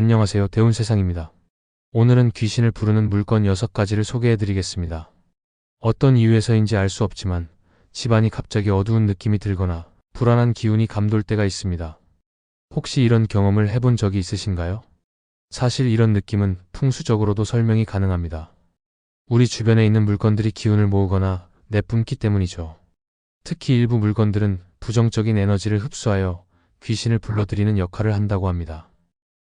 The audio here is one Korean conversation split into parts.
안녕하세요. 대운 세상입니다. 오늘은 귀신을 부르는 물건 6가지를 소개해 드리겠습니다. 어떤 이유에서인지 알 수 없지만 집안이 갑자기 어두운 느낌이 들거나 불안한 기운이 감돌 때가 있습니다. 혹시 이런 경험을 해본 적이 있으신가요? 사실 이런 느낌은 풍수적으로도 설명이 가능합니다. 우리 주변에 있는 물건들이 기운을 모으거나 내뿜기 때문이죠. 특히 일부 물건들은 부정적인 에너지를 흡수하여 귀신을 불러들이는 역할을 한다고 합니다.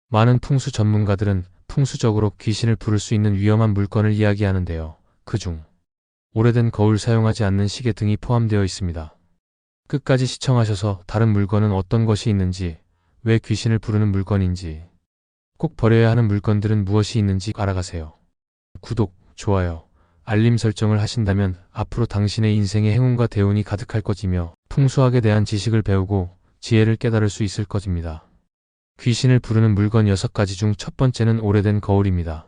많은 풍수 전문가들은 풍수적으로 귀신을 부를 수 있는 위험한 물건을 이야기하는데요. 그중 오래된 거울 사용하지 않는 시계 등이 포함되어 있습니다. 끝까지 시청하셔서 다른 물건은 어떤 것이 있는지, 왜 귀신을 부르는 물건인지, 꼭 버려야 하는 물건들은 무엇이 있는지 알아가세요. 구독, 좋아요, 알림 설정을 하신다면 앞으로 당신의 인생에 행운과 대운이 가득할 것이며 풍수학에 대한 지식을 배우고 지혜를 깨달을 수 있을 것입니다. 귀신을 부르는 물건 6가지 중 첫 번째는 오래된 거울입니다.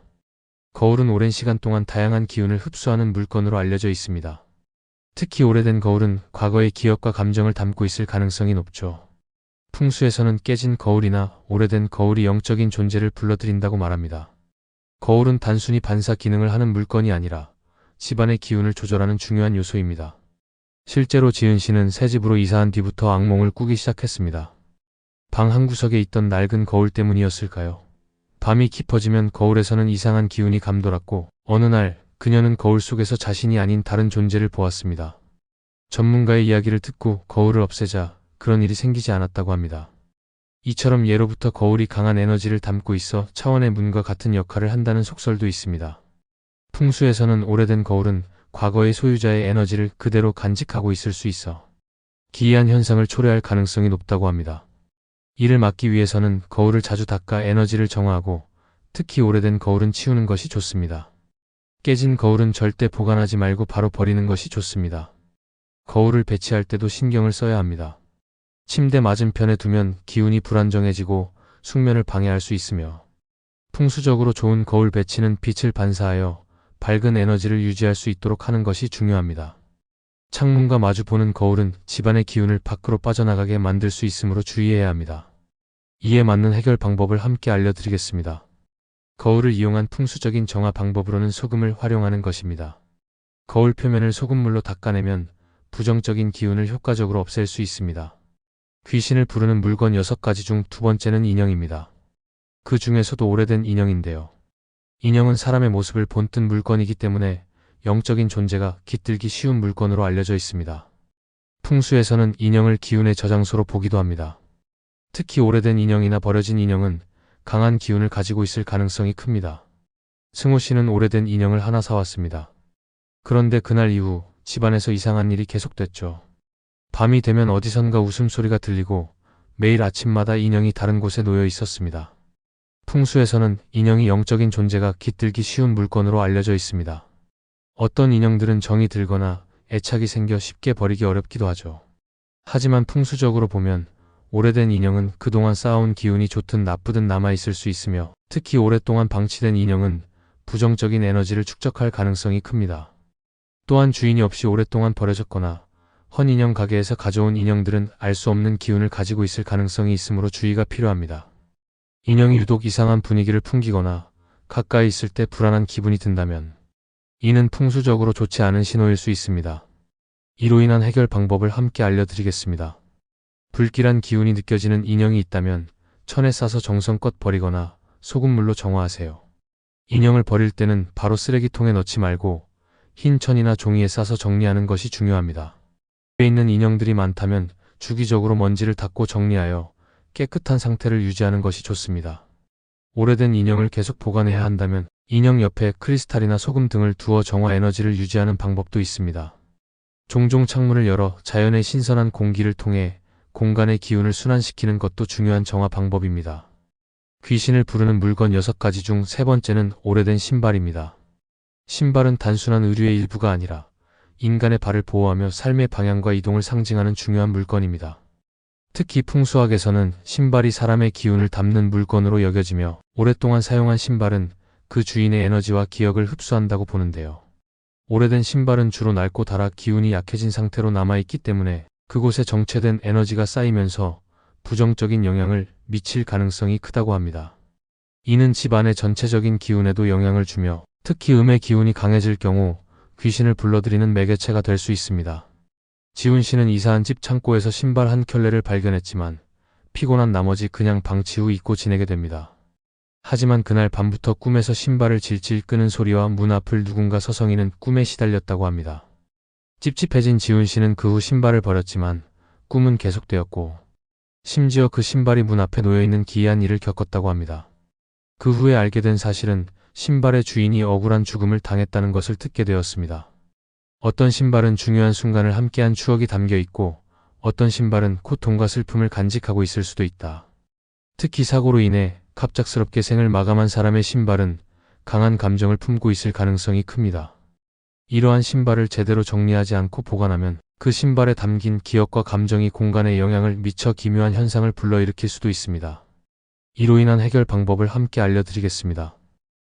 거울은 오랜 시간 동안 다양한 기운을 흡수하는 물건으로 알려져 있습니다. 특히 오래된 거울은 과거의 기억과 감정을 담고 있을 가능성이 높죠. 풍수에서는 깨진 거울이나 오래된 거울이 영적인 존재를 불러들인다고 말합니다. 거울은 단순히 반사 기능을 하는 물건이 아니라 집안의 기운을 조절하는 중요한 요소입니다. 실제로 지은 씨는 새 집으로 이사한 뒤부터 악몽을 꾸기 시작했습니다. 방 한구석에 있던 낡은 거울 때문이었을까요? 밤이 깊어지면 거울에서는 이상한 기운이 감돌았고 어느 날 그녀는 거울 속에서 자신이 아닌 다른 존재를 보았습니다. 전문가의 이야기를 듣고 거울을 없애자 그런 일이 생기지 않았다고 합니다. 이처럼 예로부터 거울이 강한 에너지를 담고 있어 차원의 문과 같은 역할을 한다는 속설도 있습니다. 풍수에서는 오래된 거울은 과거의 소유자의 에너지를 그대로 간직하고 있을 수 있어 기이한 현상을 초래할 가능성이 높다고 합니다. 이를 막기 위해서는 거울을 자주 닦아 에너지를 정화하고 특히 오래된 거울은 치우는 것이 좋습니다. 깨진 거울은 절대 보관하지 말고 바로 버리는 것이 좋습니다. 거울을 배치할 때도 신경을 써야 합니다. 침대 맞은편에 두면 기운이 불안정해지고 숙면을 방해할 수 있으며 풍수적으로 좋은 거울 배치는 빛을 반사하여 밝은 에너지를 유지할 수 있도록 하는 것이 중요합니다. 창문과 마주 보는 거울은 집안의 기운을 밖으로 빠져나가게 만들 수 있으므로 주의해야 합니다. 이에 맞는 해결 방법을 함께 알려드리겠습니다. 거울을 이용한 풍수적인 정화 방법으로는 소금을 활용하는 것입니다. 거울 표면을 소금물로 닦아내면 부정적인 기운을 효과적으로 없앨 수 있습니다. 귀신을 부르는 물건 6가지 중 두 번째는 인형입니다. 그 중에서도 오래된 인형인데요. 인형은 사람의 모습을 본뜬 물건이기 때문에 영적인 존재가 깃들기 쉬운 물건으로 알려져 있습니다. 풍수에서는 인형을 기운의 저장소로 보기도 합니다. 특히 오래된 인형이나 버려진 인형은 강한 기운을 가지고 있을 가능성이 큽니다. 승호 씨는 오래된 인형을 하나 사왔습니다. 그런데 그날 이후 집안에서 이상한 일이 계속됐죠. 밤이 되면 어디선가 웃음소리가 들리고 매일 아침마다 인형이 다른 곳에 놓여 있었습니다. 풍수에서는 인형이 영적인 존재가 깃들기 쉬운 물건으로 알려져 있습니다. 어떤 인형들은 정이 들거나 애착이 생겨 쉽게 버리기 어렵기도 하죠. 하지만 풍수적으로 보면 오래된 인형은 그동안 쌓아온 기운이 좋든 나쁘든 남아있을 수 있으며 특히 오랫동안 방치된 인형은 부정적인 에너지를 축적할 가능성이 큽니다. 또한 주인이 없이 오랫동안 버려졌거나 헌 인형 가게에서 가져온 인형들은 알 수 없는 기운을 가지고 있을 가능성이 있으므로 주의가 필요합니다. 인형이 유독 이상한 분위기를 풍기거나 가까이 있을 때 불안한 기분이 든다면 이는 풍수적으로 좋지 않은 신호일 수 있습니다. 이로 인한 해결 방법을 함께 알려드리겠습니다. 불길한 기운이 느껴지는 인형이 있다면 천에 싸서 정성껏 버리거나 소금물로 정화하세요. 인형을 버릴 때는 바로 쓰레기통에 넣지 말고 흰 천이나 종이에 싸서 정리하는 것이 중요합니다. 집에 있는 인형들이 많다면 주기적으로 먼지를 닦고 정리하여 깨끗한 상태를 유지하는 것이 좋습니다. 오래된 인형을 계속 보관해야 한다면 인형 옆에 크리스탈이나 소금 등을 두어 정화 에너지를 유지하는 방법도 있습니다. 종종 창문을 열어 자연의 신선한 공기를 통해 공간의 기운을 순환시키는 것도 중요한 정화 방법입니다. 귀신을 부르는 물건 6가지 중 세 번째는 오래된 신발입니다. 신발은 단순한 의류의 일부가 아니라 인간의 발을 보호하며 삶의 방향과 이동을 상징하는 중요한 물건입니다. 특히 풍수학에서는 신발이 사람의 기운을 담는 물건으로 여겨지며 오랫동안 사용한 신발은 그 주인의 에너지와 기억을 흡수한다고 보는데요. 오래된 신발은 주로 낡고 닳아 기운이 약해진 상태로 남아있기 때문에 그곳에 정체된 에너지가 쌓이면서 부정적인 영향을 미칠 가능성이 크다고 합니다. 이는 집안의 전체적인 기운에도 영향을 주며 특히 음의 기운이 강해질 경우 귀신을 불러들이는 매개체가 될 수 있습니다. 지훈 씨는 이사한 집 창고에서 신발 한 켤레를 발견했지만 피곤한 나머지 그냥 방치 후 잊고 지내게 됩니다. 하지만 그날 밤부터 꿈에서 신발을 질질 끄는 소리와 문 앞을 누군가 서성이는 꿈에 시달렸다고 합니다. 찝찝해진 지훈 씨는 그 후 신발을 버렸지만 꿈은 계속되었고 심지어 그 신발이 문 앞에 놓여 있는 기이한 일을 겪었다고 합니다. 그 후에 알게 된 사실은 신발의 주인이 억울한 죽음을 당했다는 것을 듣게 되었습니다. 어떤 신발은 중요한 순간을 함께한 추억이 담겨 있고 어떤 신발은 고통과 슬픔을 간직하고 있을 수도 있다. 특히 사고로 인해 갑작스럽게 생을 마감한 사람의 신발은 강한 감정을 품고 있을 가능성이 큽니다. 이러한 신발을 제대로 정리하지 않고 보관하면 그 신발에 담긴 기억과 감정이 공간에 영향을 미쳐 기묘한 현상을 불러일으킬 수도 있습니다. 이로 인한 해결 방법을 함께 알려드리겠습니다.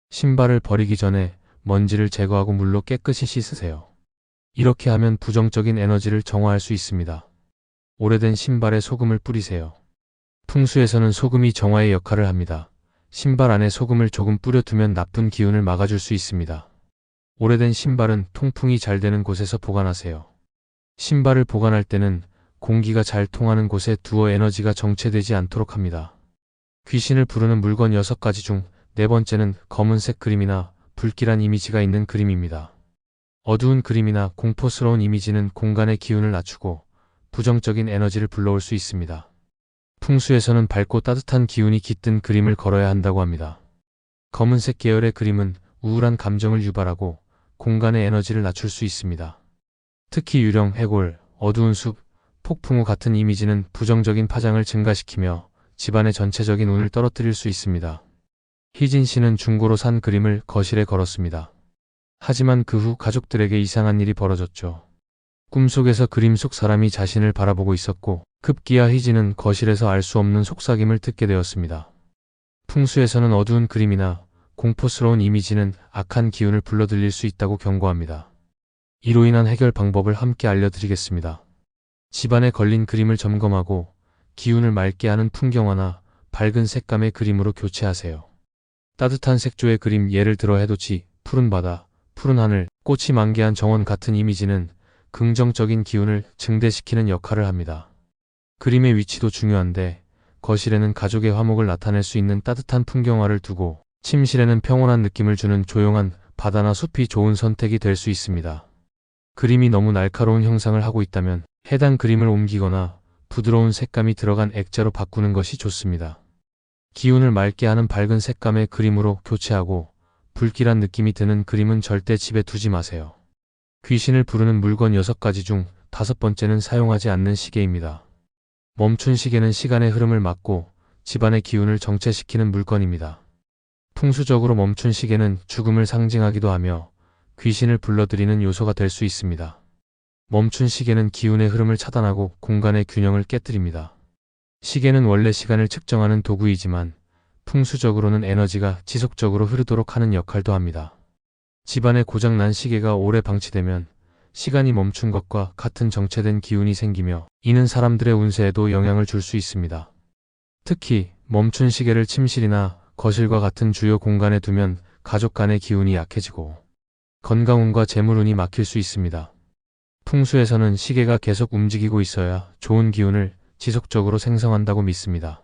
신발을 버리기 전에 먼지를 제거하고 물로 깨끗이 씻으세요. 이렇게 하면 부정적인 에너지를 정화할 수 있습니다. 오래된 신발에 소금을 뿌리세요. 풍수에서는 소금이 정화의 역할을 합니다. 신발 안에 소금을 조금 뿌려두면 나쁜 기운을 막아줄 수 있습니다. 오래된 신발은 통풍이 잘 되는 곳에서 보관하세요. 신발을 보관할 때는 공기가 잘 통하는 곳에 두어 에너지가 정체되지 않도록 합니다. 귀신을 부르는 물건 6가지 중 네 번째는 검은색 그림이나 불길한 이미지가 있는 그림입니다. 어두운 그림이나 공포스러운 이미지는 공간의 기운을 낮추고 부정적인 에너지를 불러올 수 있습니다. 풍수에서는 밝고 따뜻한 기운이 깃든 그림을 걸어야 한다고 합니다. 검은색 계열의 그림은 우울한 감정을 유발하고 공간의 에너지를 낮출 수 있습니다. 특히 유령, 해골, 어두운 숲, 폭풍우 같은 이미지는 부정적인 파장을 증가시키며 집안의 전체적인 운을 떨어뜨릴 수 있습니다. 희진 씨는 중고로 산 그림을 거실에 걸었습니다. 하지만 그 후 가족들에게 이상한 일이 벌어졌죠. 꿈속에서 그림 속 사람이 자신을 바라보고 있었고 급기야 희진은 거실에서 알 수 없는 속삭임을 듣게 되었습니다. 풍수에서는 어두운 그림이나 공포스러운 이미지는 악한 기운을 불러들일 수 있다고 경고합니다. 이로 인한 해결 방법을 함께 알려드리겠습니다. 집안에 걸린 그림을 점검하고 기운을 맑게 하는 풍경화나 밝은 색감의 그림으로 교체하세요. 따뜻한 색조의 그림 예를 들어 해돋이, 푸른 바다, 푸른 하늘, 꽃이 만개한 정원 같은 이미지는 긍정적인 기운을 증대시키는 역할을 합니다. 그림의 위치도 중요한데 거실에는 가족의 화목을 나타낼 수 있는 따뜻한 풍경화를 두고 침실에는 평온한 느낌을 주는 조용한 바다나 숲이 좋은 선택이 될 수 있습니다. 그림이 너무 날카로운 형상을 하고 있다면 해당 그림을 옮기거나 부드러운 색감이 들어간 액자로 바꾸는 것이 좋습니다. 기운을 맑게 하는 밝은 색감의 그림으로 교체하고 불길한 느낌이 드는 그림은 절대 집에 두지 마세요. 귀신을 부르는 물건 6가지 중 다섯 번째는 사용하지 않는 시계입니다. 멈춘 시계는 시간의 흐름을 막고 집안의 기운을 정체시키는 물건입니다. 풍수적으로 멈춘 시계는 죽음을 상징하기도 하며 귀신을 불러들이는 요소가 될 수 있습니다. 멈춘 시계는 기운의 흐름을 차단하고 공간의 균형을 깨뜨립니다. 시계는 원래 시간을 측정하는 도구이지만 풍수적으로는 에너지가 지속적으로 흐르도록 하는 역할도 합니다. 집안에 고장난 시계가 오래 방치되면 시간이 멈춘 것과 같은 정체된 기운이 생기며 이는 사람들의 운세에도 영향을 줄 수 있습니다. 특히 멈춘 시계를 침실이나 거실과 같은 주요 공간에 두면 가족 간의 기운이 약해지고 건강운과 재물운이 막힐 수 있습니다. 풍수에서는 시계가 계속 움직이고 있어야 좋은 기운을 지속적으로 생성한다고 믿습니다.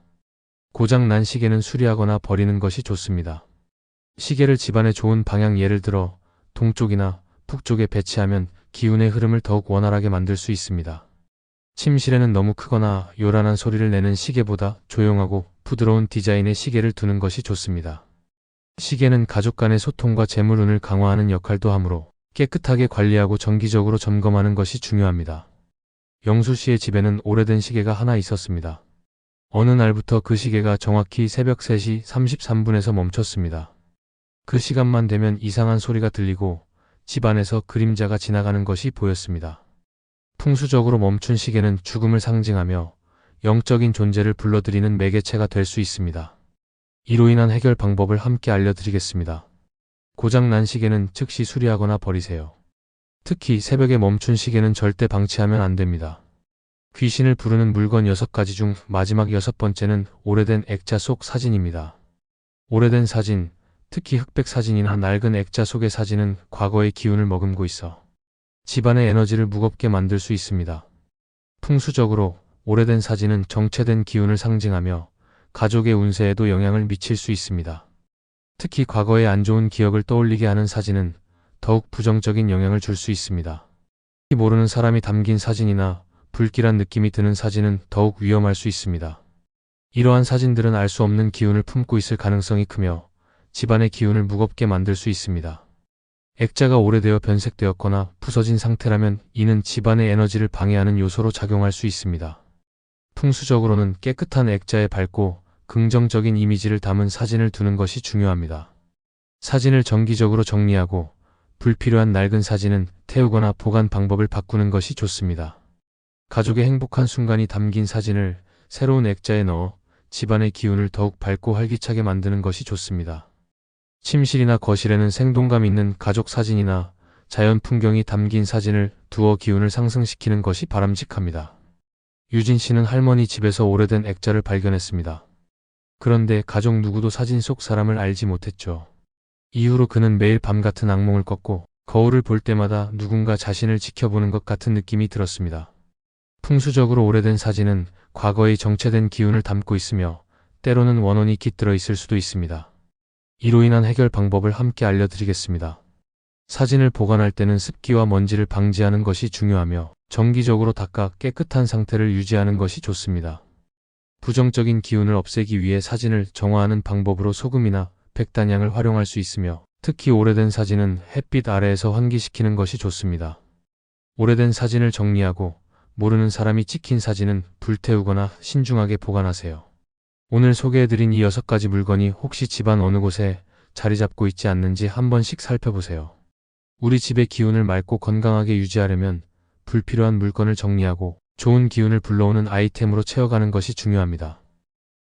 고장 난 시계는 수리하거나 버리는 것이 좋습니다. 시계를 집안의 좋은 방향 예를 들어 동쪽이나 북쪽에 배치하면 기운의 흐름을 더욱 원활하게 만들 수 있습니다. 침실에는 너무 크거나 요란한 소리를 내는 시계보다 조용하고 부드러운 디자인의 시계를 두는 것이 좋습니다. 시계는 가족 간의 소통과 재물운을 강화하는 역할도 하므로 깨끗하게 관리하고 정기적으로 점검하는 것이 중요합니다. 영수 씨의 집에는 오래된 시계가 하나 있었습니다. 어느 날부터 그 시계가 정확히 새벽 3시 33분에서 멈췄습니다. 그 시간만 되면 이상한 소리가 들리고 집 안에서 그림자가 지나가는 것이 보였습니다. 풍수적으로 멈춘 시계는 죽음을 상징하며 영적인 존재를 불러들이는 매개체가 될 수 있습니다. 이로 인한 해결 방법을 함께 알려드리겠습니다. 고장 난 시계는 즉시 수리하거나 버리세요. 특히 새벽에 멈춘 시계는 절대 방치하면 안 됩니다. 귀신을 부르는 물건 6가지 중 마지막 여섯 번째는 오래된 액자 속 사진입니다. 오래된 사진, 특히 흑백 사진이나 낡은 액자 속의 사진은 과거의 기운을 머금고 있어 집안의 에너지를 무겁게 만들 수 있습니다. 풍수적으로 오래된 사진은 정체된 기운을 상징하며 가족의 운세에도 영향을 미칠 수 있습니다. 특히 과거의 안 좋은 기억을 떠올리게 하는 사진은 더욱 부정적인 영향을 줄 수 있습니다. 모르는 사람이 담긴 사진이나 불길한 느낌이 드는 사진은 더욱 위험할 수 있습니다. 이러한 사진들은 알 수 없는 기운을 품고 있을 가능성이 크며 집안의 기운을 무겁게 만들 수 있습니다. 액자가 오래되어 변색되었거나 부서진 상태라면 이는 집안의 에너지를 방해하는 요소로 작용할 수 있습니다. 풍수적으로는 깨끗한 액자에 밝고 긍정적인 이미지를 담은 사진을 두는 것이 중요합니다. 사진을 정기적으로 정리하고 불필요한 낡은 사진은 태우거나 보관 방법을 바꾸는 것이 좋습니다. 가족의 행복한 순간이 담긴 사진을 새로운 액자에 넣어 집안의 기운을 더욱 밝고 활기차게 만드는 것이 좋습니다. 침실이나 거실에는 생동감 있는 가족 사진이나 자연 풍경이 담긴 사진을 두어 기운을 상승시키는 것이 바람직합니다. 유진 씨는 할머니 집에서 오래된 액자를 발견했습니다. 그런데 가족 누구도 사진 속 사람을 알지 못했죠. 이후로 그는 매일 밤 같은 악몽을 꿨고 거울을 볼 때마다 누군가 자신을 지켜보는 것 같은 느낌이 들었습니다. 풍수적으로 오래된 사진은 과거의 정체된 기운을 담고 있으며 때로는 원혼이 깃들어 있을 수도 있습니다. 이로 인한 해결 방법을 함께 알려드리겠습니다. 사진을 보관할 때는 습기와 먼지를 방지하는 것이 중요하며 정기적으로 닦아 깨끗한 상태를 유지하는 것이 좋습니다. 부정적인 기운을 없애기 위해 사진을 정화하는 방법으로 소금이나 백단향을 활용할 수 있으며 특히 오래된 사진은 햇빛 아래에서 환기시키는 것이 좋습니다. 오래된 사진을 정리하고 모르는 사람이 찍힌 사진은 불태우거나 신중하게 보관하세요. 오늘 소개해드린 이 여섯 가지 물건이 혹시 집안 어느 곳에 자리 잡고 있지 않는지 한 번씩 살펴보세요. 우리 집의 기운을 맑고 건강하게 유지하려면 불필요한 물건을 정리하고 좋은 기운을 불러오는 아이템으로 채워가는 것이 중요합니다.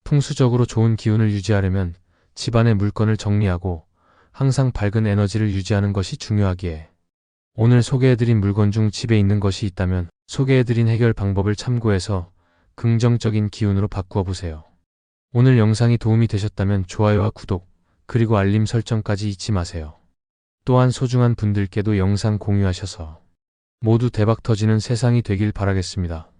풍수적으로 좋은 기운을 유지하려면 집안의 물건을 정리하고 항상 밝은 에너지를 유지하는 것이 중요하기에 오늘 소개해드린 물건 중 집에 있는 것이 있다면 소개해드린 해결 방법을 참고해서 긍정적인 기운으로 바꾸어 보세요. 오늘 영상이 도움이 되셨다면 좋아요와 구독, 그리고 알림 설정까지 잊지 마세요. 또한 소중한 분들께도 영상 공유하셔서 모두 대박 터지는 세상이 되길 바라겠습니다.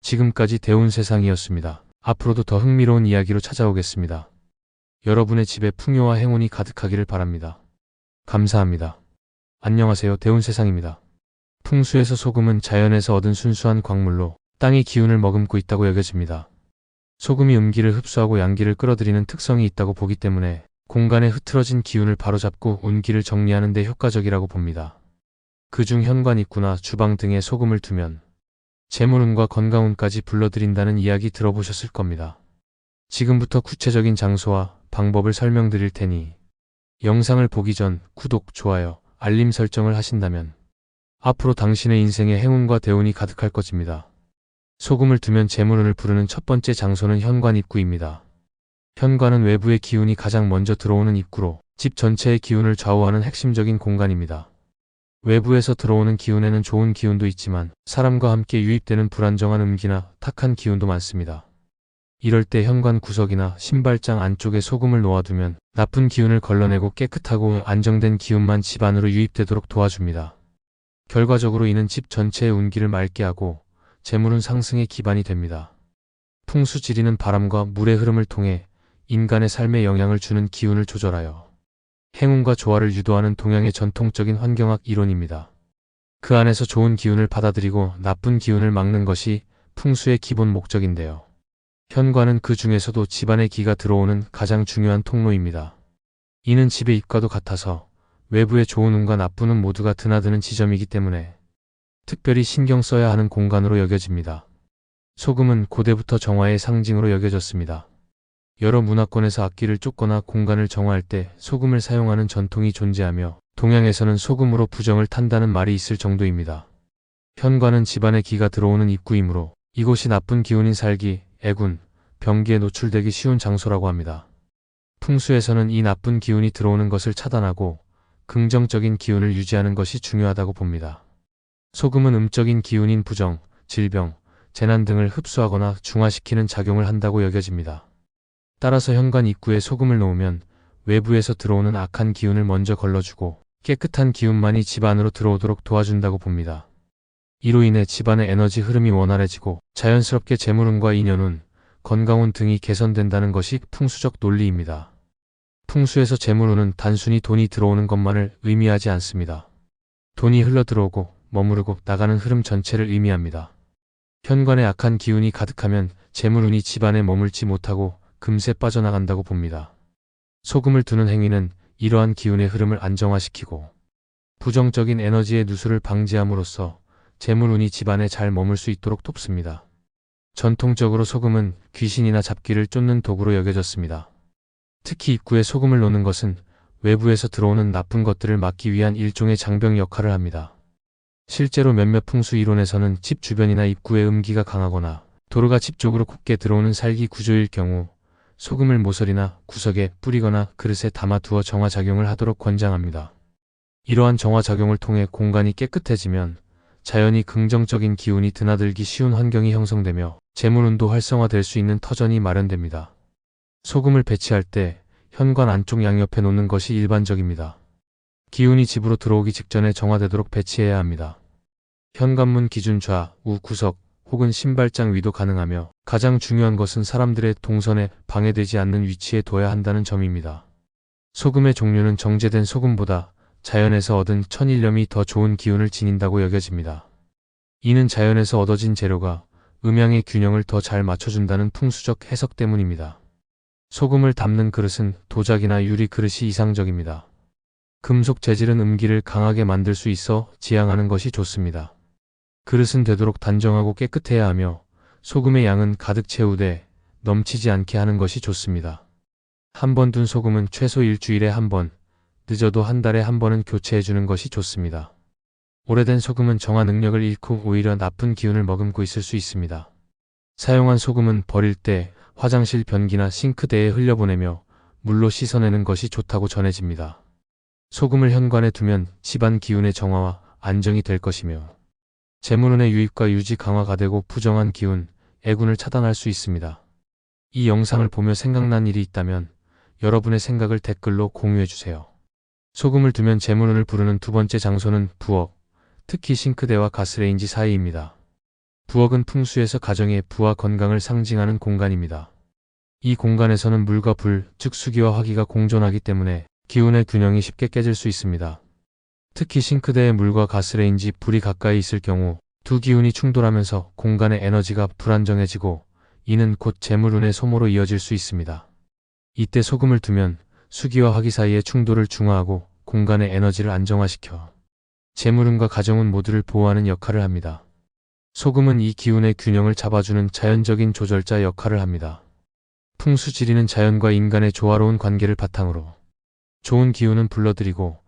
지금까지 대운 세상이었습니다. 앞으로도 더 흥미로운 이야기로 찾아오겠습니다. 여러분의 집에 풍요와 행운이 가득하기를 바랍니다. 감사합니다. 안녕하세요. 대운 세상입니다. 풍수에서 소금은 자연에서 얻은 순수한 광물로 땅의 기운을 머금고 있다고 여겨집니다. 소금이 음기를 흡수하고 양기를 끌어들이는 특성이 있다고 보기 때문에 공간에 흐트러진 기운을 바로잡고 운기를 정리하는 데 효과적이라고 봅니다. 그중 현관 입구나 주방 등에 소금을 두면 재물운과 건강운까지 불러들인다는 이야기 들어보셨을 겁니다. 지금부터 구체적인 장소와 방법을 설명드릴 테니 영상을 보기 전 구독, 좋아요, 알림 설정을 하신다면 앞으로 당신의 인생에 행운과 대운이 가득할 것입니다. 소금을 두면 재물운을 부르는 첫 번째 장소는 현관 입구입니다. 현관은 외부의 기운이 가장 먼저 들어오는 입구로 집 전체의 기운을 좌우하는 핵심적인 공간입니다. 외부에서 들어오는 기운에는 좋은 기운도 있지만 사람과 함께 유입되는 불안정한 음기나 탁한 기운도 많습니다. 이럴 때 현관 구석이나 신발장 안쪽에 소금을 놓아두면 나쁜 기운을 걸러내고 깨끗하고 안정된 기운만 집 안으로 유입되도록 도와줍니다. 결과적으로 이는 집 전체의 운기를 맑게 하고 재물은 상승의 기반이 됩니다. 풍수 지리는 바람과 물의 흐름을 통해 인간의 삶에 영향을 주는 기운을 조절하여 행운과 조화를 유도하는 동양의 전통적인 환경학 이론입니다. 그 안에서 좋은 기운을 받아들이고 나쁜 기운을 막는 것이 풍수의 기본 목적인데요. 현관은 그 중에서도 집안의 기가 들어오는 가장 중요한 통로입니다. 이는 집의 입과도 같아서 외부의 좋은 운과 나쁜 운 모두가 드나드는 지점이기 때문에 특별히 신경 써야 하는 공간으로 여겨집니다. 소금은 고대부터 정화의 상징으로 여겨졌습니다. 여러 문화권에서 악기를 쫓거나 공간을 정화할 때 소금을 사용하는 전통이 존재하며 동양에서는 소금으로 부정을 탄다는 말이 있을 정도입니다. 현관은 집안의 기가 들어오는 입구이므로 이곳이 나쁜 기운인 살기, 애군, 병기에 노출되기 쉬운 장소라고 합니다. 풍수에서는 이 나쁜 기운이 들어오는 것을 차단하고 긍정적인 기운을 유지하는 것이 중요하다고 봅니다. 소금은 음적인 기운인 부정, 질병, 재난 등을 흡수하거나 중화시키는 작용을 한다고 여겨집니다. 따라서 현관 입구에 소금을 놓으면 외부에서 들어오는 악한 기운을 먼저 걸러주고 깨끗한 기운만이 집 안으로 들어오도록 도와준다고 봅니다. 이로 인해 집안의 에너지 흐름이 원활해지고 자연스럽게 재물운과 인연운, 건강운 등이 개선된다는 것이 풍수적 논리입니다. 풍수에서 재물운은 단순히 돈이 들어오는 것만을 의미하지 않습니다. 돈이 흘러 들어오고 머무르고 나가는 흐름 전체를 의미합니다. 현관에 악한 기운이 가득하면 재물운이 집안에 머물지 못하고 금세 빠져나간다고 봅니다. 소금을 두는 행위는 이러한 기운의 흐름을 안정화시키고 부정적인 에너지의 누수를 방지함으로써 재물운이 집안에 잘 머물 수 있도록 돕습니다. 전통적으로 소금은 귀신이나 잡기를 쫓는 도구로 여겨졌습니다. 특히 입구에 소금을 놓는 것은 외부에서 들어오는 나쁜 것들을 막기 위한 일종의 장병 역할을 합니다. 실제로 몇몇 풍수 이론에서는 집 주변이나 입구에 음기가 강하거나 도로가 집 쪽으로 곱게 들어오는 살기 구조일 경우 소금을 모서리나 구석에 뿌리거나 그릇에 담아두어 정화작용을 하도록 권장합니다. 이러한 정화작용을 통해 공간이 깨끗해지면 자연히 긍정적인 기운이 드나들기 쉬운 환경이 형성되며 재물운도 활성화될 수 있는 터전이 마련됩니다. 소금을 배치할 때 현관 안쪽 양옆에 놓는 것이 일반적입니다. 기운이 집으로 들어오기 직전에 정화되도록 배치해야 합니다. 현관문 기준 좌, 우 구석 혹은 신발장 위도 가능하며 가장 중요한 것은 사람들의 동선에 방해되지 않는 위치에 둬야 한다는 점입니다. 소금의 종류는 정제된 소금보다 자연에서 얻은 천일염이 더 좋은 기운을 지닌다고 여겨집니다. 이는 자연에서 얻어진 재료가 음양의 균형을 더 잘 맞춰준다는 풍수적 해석 때문입니다. 소금을 담는 그릇은 도자기나 유리 그릇이 이상적입니다. 금속 재질은 음기를 강하게 만들 수 있어 지향하는 것이 좋습니다. 그릇은 되도록 단정하고 깨끗해야 하며 소금의 양은 가득 채우되 넘치지 않게 하는 것이 좋습니다. 한 번 둔 소금은 최소 일주일에 한 번, 늦어도 한 달에 한 번은 교체해 주는 것이 좋습니다. 오래된 소금은 정화 능력을 잃고 오히려 나쁜 기운을 머금고 있을 수 있습니다. 사용한 소금은 버릴 때 화장실 변기나 싱크대에 흘려보내며 물로 씻어내는 것이 좋다고 전해집니다. 소금을 현관에 두면 집안 기운의 정화와 안정이 될 것이며 재물운의 유입과 유지 강화가 되고 부정한 기운, 애군을 차단할 수 있습니다. 이 영상을 보며 생각난 일이 있다면 여러분의 생각을 댓글로 공유해 주세요. 소금을 두면 재물운을 부르는 두 번째 장소는 부엌, 특히 싱크대와 가스레인지 사이입니다. 부엌은 풍수에서 가정의 부와 건강을 상징하는 공간입니다. 이 공간에서는 물과 불, 즉 수기와 화기가 공존하기 때문에 기운의 균형이 쉽게 깨질 수 있습니다. 특히 싱크대에 물과 가스레인지, 불이 가까이 있을 경우 두 기운이 충돌하면서 공간의 에너지가 불안정해지고 이는 곧 재물운의 소모로 이어질 수 있습니다. 이때 소금을 두면 수기와 화기 사이의 충돌을 중화하고 공간의 에너지를 안정화시켜 재물운과 가정운 모두를 보호하는 역할을 합니다. 소금은 이 기운의 균형을 잡아주는 자연적인 조절자 역할을 합니다. 풍수지리는 자연과 인간의 조화로운 관계를 바탕으로 좋은 기운은 불러들이고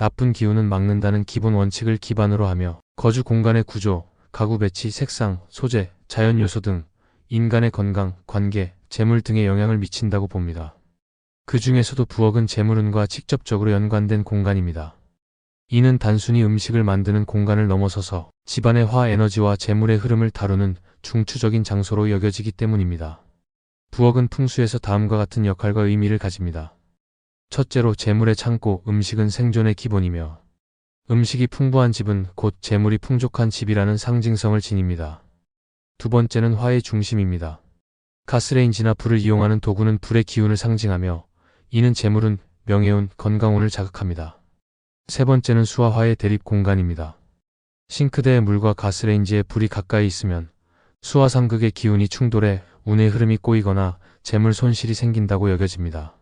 나쁜 기운은 막는다는 기본 원칙을 기반으로 하며 거주 공간의 구조, 가구 배치, 색상, 소재, 자연 요소 등 인간의 건강, 관계, 재물 등에 영향을 미친다고 봅니다. 그 중에서도 부엌은 재물운과 직접적으로 연관된 공간입니다. 이는 단순히 음식을 만드는 공간을 넘어서서 집안의 화 에너지와 재물의 흐름을 다루는 중추적인 장소로 여겨지기 때문입니다. 부엌은 풍수에서 다음과 같은 역할과 의미를 가집니다. 첫째로 재물의 창고, 음식은 생존의 기본이며 음식이 풍부한 집은 곧 재물이 풍족한 집이라는 상징성을 지닙니다. 두 번째는 화의 중심입니다. 가스레인지나 불을 이용하는 도구는 불의 기운을 상징하며 이는 재물은 명예운, 건강운을 자극합니다. 세 번째는 수와 화의 대립 공간입니다. 싱크대에 물과 가스레인지에 불이 가까이 있으면 수와 상극의 기운이 충돌해 운의 흐름이 꼬이거나 재물 손실이 생긴다고 여겨집니다.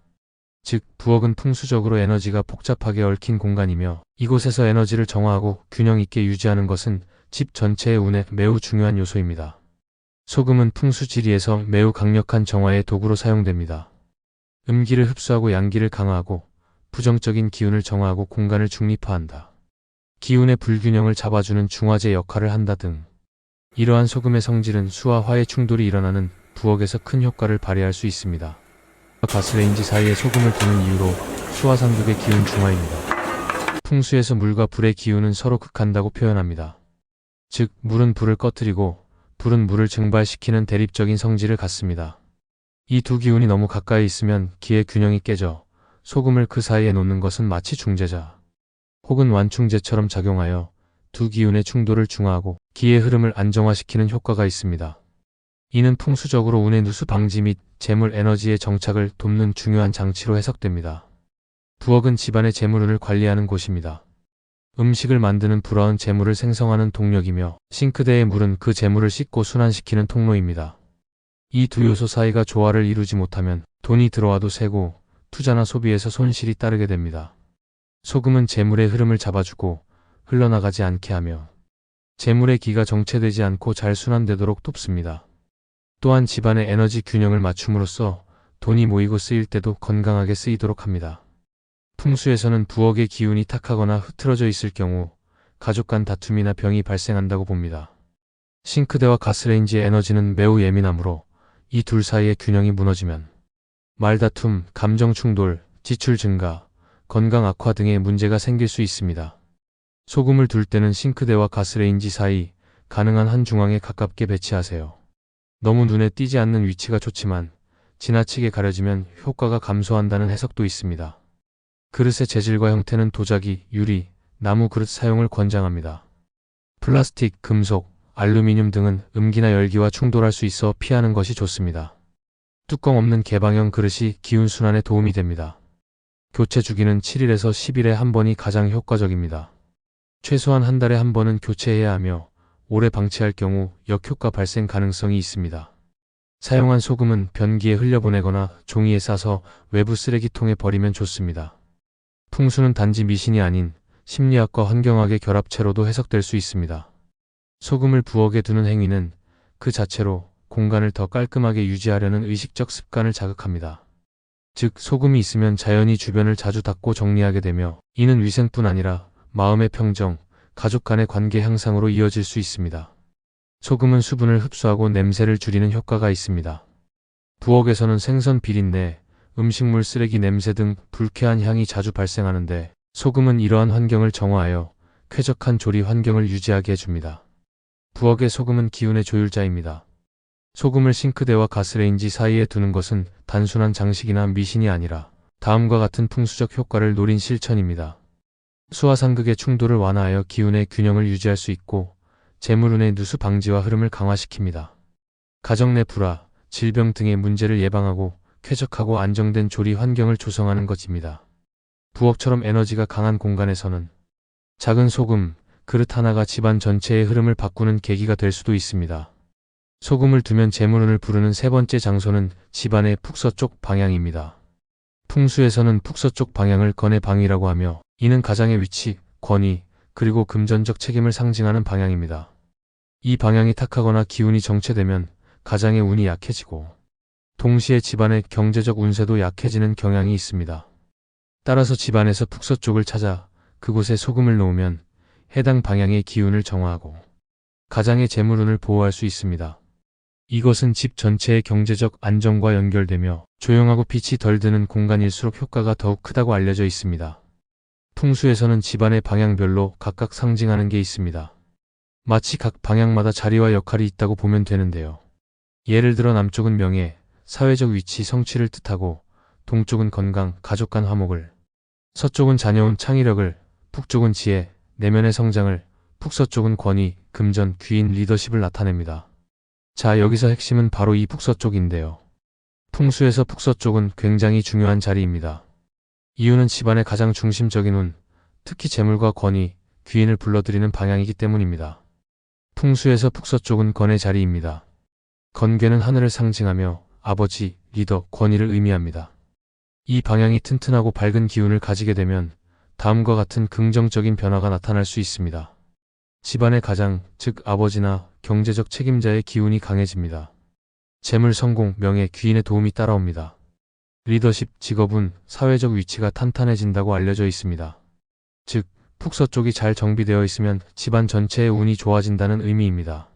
즉, 부엌은 풍수적으로 에너지가 복잡하게 얽힌 공간이며 이곳에서 에너지를 정화하고 균형 있게 유지하는 것은 집 전체의 운에 매우 중요한 요소입니다. 소금은 풍수 지리에서 매우 강력한 정화의 도구로 사용됩니다. 음기를 흡수하고 양기를 강화하고 부정적인 기운을 정화하고 공간을 중립화한다. 기운의 불균형을 잡아주는 중화제 역할을 한다 등 이러한 소금의 성질은 수와 화의 충돌이 일어나는 부엌에서 큰 효과를 발휘할 수 있습니다. 가스레인지 사이에 소금을 두는 이유로 수와 상극의 기운 중화입니다. 풍수에서 물과 불의 기운은 서로 극한다고 표현합니다. 즉, 물은 불을 꺼뜨리고 불은 물을 증발시키는 대립적인 성질을 갖습니다. 이 두 기운이 너무 가까이 있으면 기의 균형이 깨져 소금을 그 사이에 놓는 것은 마치 중재자 혹은 완충제처럼 작용하여 두 기운의 충돌을 중화하고 기의 흐름을 안정화시키는 효과가 있습니다. 이는 풍수적으로 운의 누수 방지 및 재물 에너지의 정착을 돕는 중요한 장치로 해석됩니다. 부엌은 집안의 재물운을 관리하는 곳입니다. 음식을 만드는 불화한 재물을 생성하는 동력이며 싱크대의 물은 그 재물을 씻고 순환시키는 통로입니다. 이 두 요소 사이가 조화를 이루지 못하면 돈이 들어와도 새고 투자나 소비에서 손실이 따르게 됩니다. 소금은 재물의 흐름을 잡아주고 흘러나가지 않게 하며 재물의 기가 정체되지 않고 잘 순환되도록 돕습니다. 또한 집안의 에너지 균형을 맞춤으로써 돈이 모이고 쓰일 때도 건강하게 쓰이도록 합니다. 풍수에서는 부엌의 기운이 탁하거나 흐트러져 있을 경우 가족 간 다툼이나 병이 발생한다고 봅니다. 싱크대와 가스레인지의 에너지는 매우 예민하므로 이 둘 사이의 균형이 무너지면 말다툼, 감정 충돌, 지출 증가, 건강 악화 등의 문제가 생길 수 있습니다. 소금을 둘 때는 싱크대와 가스레인지 사이 가능한 한 중앙에 가깝게 배치하세요. 너무 눈에 띄지 않는 위치가 좋지만 지나치게 가려지면 효과가 감소한다는 해석도 있습니다. 그릇의 재질과 형태는 도자기, 유리, 나무 그릇 사용을 권장합니다. 플라스틱, 금속, 알루미늄 등은 음기나 열기와 충돌할 수 있어 피하는 것이 좋습니다. 뚜껑 없는 개방형 그릇이 기운 순환에 도움이 됩니다. 교체 주기는 7일에서 10일에 한 번이 가장 효과적입니다. 최소한 한 달에 한 번은 교체해야 하며 오래 방치할 경우 역효과 발생 가능성이 있습니다. 사용한 소금은 변기에 흘려보내거나 종이에 싸서 외부 쓰레기통에 버리면 좋습니다. 풍수는 단지 미신이 아닌 심리학과 환경학의 결합체로도 해석될 수 있습니다. 소금을 부엌에 두는 행위는 그 자체로 공간을 더 깔끔하게 유지하려는 의식적 습관을 자극합니다. 즉, 소금이 있으면 자연히 주변을 자주 닦고 정리하게 되며 이는 위생뿐 아니라 마음의 평정, 가족 간의 관계 향상으로 이어질 수 있습니다. 소금은 수분을 흡수하고 냄새를 줄이는 효과가 있습니다. 부엌에서는 생선 비린내, 음식물 쓰레기 냄새 등 불쾌한 향이 자주 발생하는데 소금은 이러한 환경을 정화하여 쾌적한 조리 환경을 유지하게 해줍니다. 부엌의 소금은 기운의 조율자입니다. 소금을 싱크대와 가스레인지 사이에 두는 것은 단순한 장식이나 미신이 아니라 다음과 같은 풍수적 효과를 노린 실천입니다. 수화상극의 충돌을 완화하여 기운의 균형을 유지할 수 있고 재물운의 누수 방지와 흐름을 강화시킵니다. 가정 내 불화, 질병 등의 문제를 예방하고 쾌적하고 안정된 조리 환경을 조성하는 것입니다. 부엌처럼 에너지가 강한 공간에서는 작은 소금, 그릇 하나가 집안 전체의 흐름을 바꾸는 계기가 될 수도 있습니다. 소금을 두면 재물운을 부르는 세 번째 장소는 집안의 북서쪽 방향입니다. 풍수에서는 북서쪽 방향을 건의 방이라고 하며 이는 가장의 위치, 권위, 그리고 금전적 책임을 상징하는 방향입니다. 이 방향이 탁하거나 기운이 정체되면 가장의 운이 약해지고 동시에 집안의 경제적 운세도 약해지는 경향이 있습니다. 따라서 집안에서 북서 쪽을 찾아 그곳에 소금을 놓으면 해당 방향의 기운을 정화하고 가장의 재물운을 보호할 수 있습니다. 이것은 집 전체의 경제적 안정과 연결되며 조용하고 빛이 덜 드는 공간일수록 효과가 더욱 크다고 알려져 있습니다. 풍수에서는 집안의 방향별로 각각 상징하는 게 있습니다. 마치 각 방향마다 자리와 역할이 있다고 보면 되는데요. 예를 들어 남쪽은 명예, 사회적 위치, 성취를 뜻하고 동쪽은 건강, 가족 간 화목을, 서쪽은 자녀운 창의력을, 북쪽은 지혜, 내면의 성장을, 북서쪽은 권위, 금전, 귀인, 리더십을 나타냅니다. 자, 여기서 핵심은 바로 이 북서쪽인데요. 풍수에서 북서쪽은 굉장히 중요한 자리입니다. 이유는 집안의 가장 중심적인 운, 특히 재물과 권위, 귀인을 불러들이는 방향이기 때문입니다. 풍수에서 북서쪽은 건의 자리입니다. 건괴는 하늘을 상징하며 아버지, 리더, 권위를 의미합니다. 이 방향이 튼튼하고 밝은 기운을 가지게 되면 다음과 같은 긍정적인 변화가 나타날 수 있습니다. 집안의 가장, 즉 아버지나 경제적 책임자의 기운이 강해집니다. 재물 성공, 명예, 귀인의 도움이 따라옵니다. 리더십, 직업은 사회적 위치가 탄탄해진다고 알려져 있습니다. 즉, 북서쪽이 잘 정비되어 있으면 집안 전체의 운이 좋아진다는 의미입니다.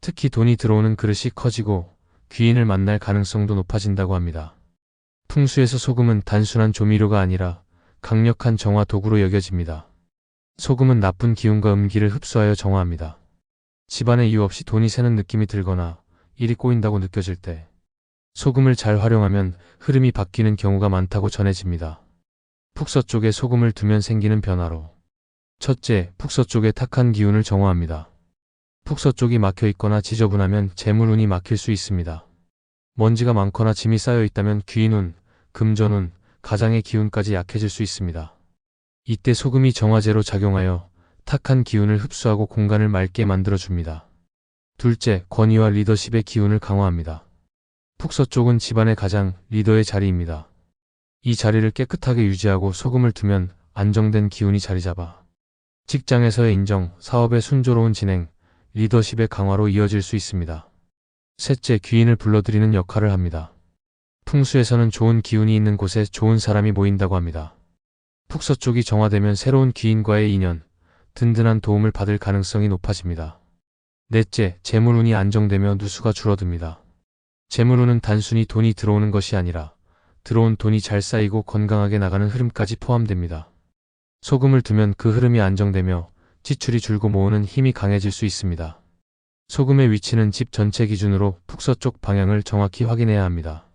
특히 돈이 들어오는 그릇이 커지고 귀인을 만날 가능성도 높아진다고 합니다. 풍수에서 소금은 단순한 조미료가 아니라 강력한 정화 도구로 여겨집니다. 소금은 나쁜 기운과 음기를 흡수하여 정화합니다. 집안에 이유 없이 돈이 새는 느낌이 들거나 일이 꼬인다고 느껴질 때 소금을 잘 활용하면 흐름이 바뀌는 경우가 많다고 전해집니다. 북서 쪽에 소금을 두면 생기는 변화로. 첫째, 북서 쪽의 탁한 기운을 정화합니다. 북서 쪽이 막혀 있거나 지저분하면 재물운이 막힐 수 있습니다. 먼지가 많거나 짐이 쌓여 있다면 귀인운, 금전운, 가장의 기운까지 약해질 수 있습니다. 이때 소금이 정화제로 작용하여 탁한 기운을 흡수하고 공간을 맑게 만들어줍니다. 둘째, 권위와 리더십의 기운을 강화합니다. 북서 쪽은 집안의 가장 리더의 자리입니다. 이 자리를 깨끗하게 유지하고 소금을 두면 안정된 기운이 자리 잡아 직장에서의 인정, 사업의 순조로운 진행, 리더십의 강화로 이어질 수 있습니다. 셋째, 귀인을 불러들이는 역할을 합니다. 풍수에서는 좋은 기운이 있는 곳에 좋은 사람이 모인다고 합니다. 북서 쪽이 정화되면 새로운 귀인과의 인연, 든든한 도움을 받을 가능성이 높아집니다. 넷째, 재물운이 안정되며 누수가 줄어듭니다. 재물운은 단순히 돈이 들어오는 것이 아니라 들어온 돈이 잘 쌓이고 건강하게 나가는 흐름까지 포함됩니다. 소금을 두면 그 흐름이 안정되며 지출이 줄고 모으는 힘이 강해질 수 있습니다. 소금의 위치는 집 전체 기준으로 북서쪽 방향을 정확히 확인해야 합니다.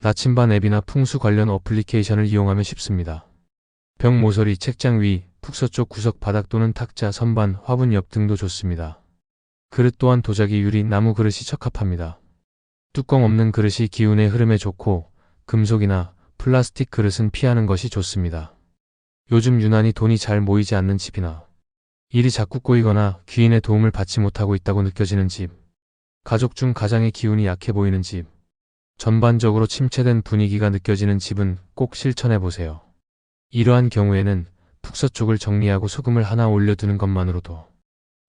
나침반 앱이나 풍수 관련 어플리케이션을 이용하면 쉽습니다. 벽 모서리, 책장 위, 북서쪽 구석 바닥 또는 탁자, 선반, 화분 옆 등도 좋습니다. 그릇 또한 도자기, 유리, 나무 그릇이 적합합니다. 뚜껑 없는 그릇이 기운의 흐름에 좋고 금속이나 플라스틱 그릇은 피하는 것이 좋습니다. 요즘 유난히 돈이 잘 모이지 않는 집이나 일이 자꾸 꼬이거나 귀인의 도움을 받지 못하고 있다고 느껴지는 집, 가족 중 가장의 기운이 약해 보이는 집, 전반적으로 침체된 분위기가 느껴지는 집은 꼭 실천해 보세요. 이러한 경우에는 북서 쪽을 정리하고 소금을 하나 올려두는 것만으로도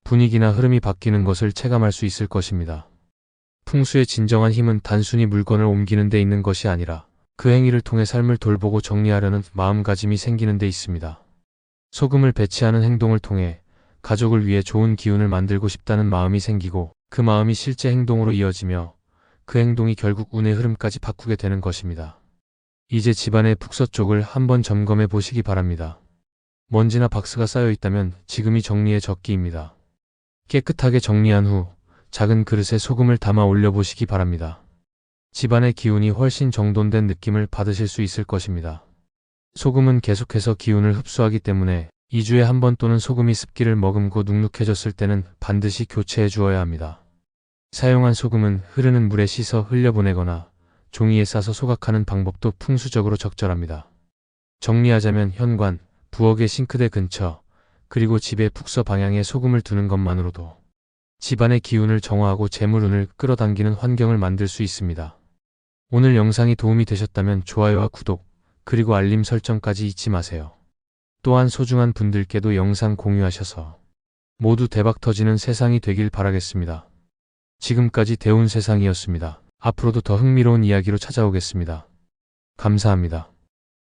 분위기나 흐름이 바뀌는 것을 체감할 수 있을 것입니다. 풍수의 진정한 힘은 단순히 물건을 옮기는 데 있는 것이 아니라 그 행위를 통해 삶을 돌보고 정리하려는 마음가짐이 생기는 데 있습니다. 소금을 배치하는 행동을 통해 가족을 위해 좋은 기운을 만들고 싶다는 마음이 생기고 그 마음이 실제 행동으로 이어지며 그 행동이 결국 운의 흐름까지 바꾸게 되는 것입니다. 이제 집안의 북서 쪽을 한번 점검해 보시기 바랍니다. 먼지나 박스가 쌓여 있다면 지금이 정리의 적기입니다. 깨끗하게 정리한 후 작은 그릇에 소금을 담아 올려보시기 바랍니다. 집안의 기운이 훨씬 정돈된 느낌을 받으실 수 있을 것입니다. 소금은 계속해서 기운을 흡수하기 때문에 2주에 한 번 또는 소금이 습기를 머금고 눅눅해졌을 때는 반드시 교체해 주어야 합니다. 사용한 소금은 흐르는 물에 씻어 흘려보내거나 종이에 싸서 소각하는 방법도 풍수적으로 적절합니다. 정리하자면 현관, 부엌의 싱크대 근처, 그리고 집의 북서 방향에 소금을 두는 것만으로도 집안의 기운을 정화하고 재물운을 끌어당기는 환경을 만들 수 있습니다. 오늘 영상이 도움이 되셨다면 좋아요와 구독, 그리고 알림 설정까지 잊지 마세요. 또한 소중한 분들께도 영상 공유하셔서 모두 대박 터지는 세상이 되길 바라겠습니다. 지금까지 대운 세상이었습니다. 앞으로도 더 흥미로운 이야기로 찾아오겠습니다. 감사합니다.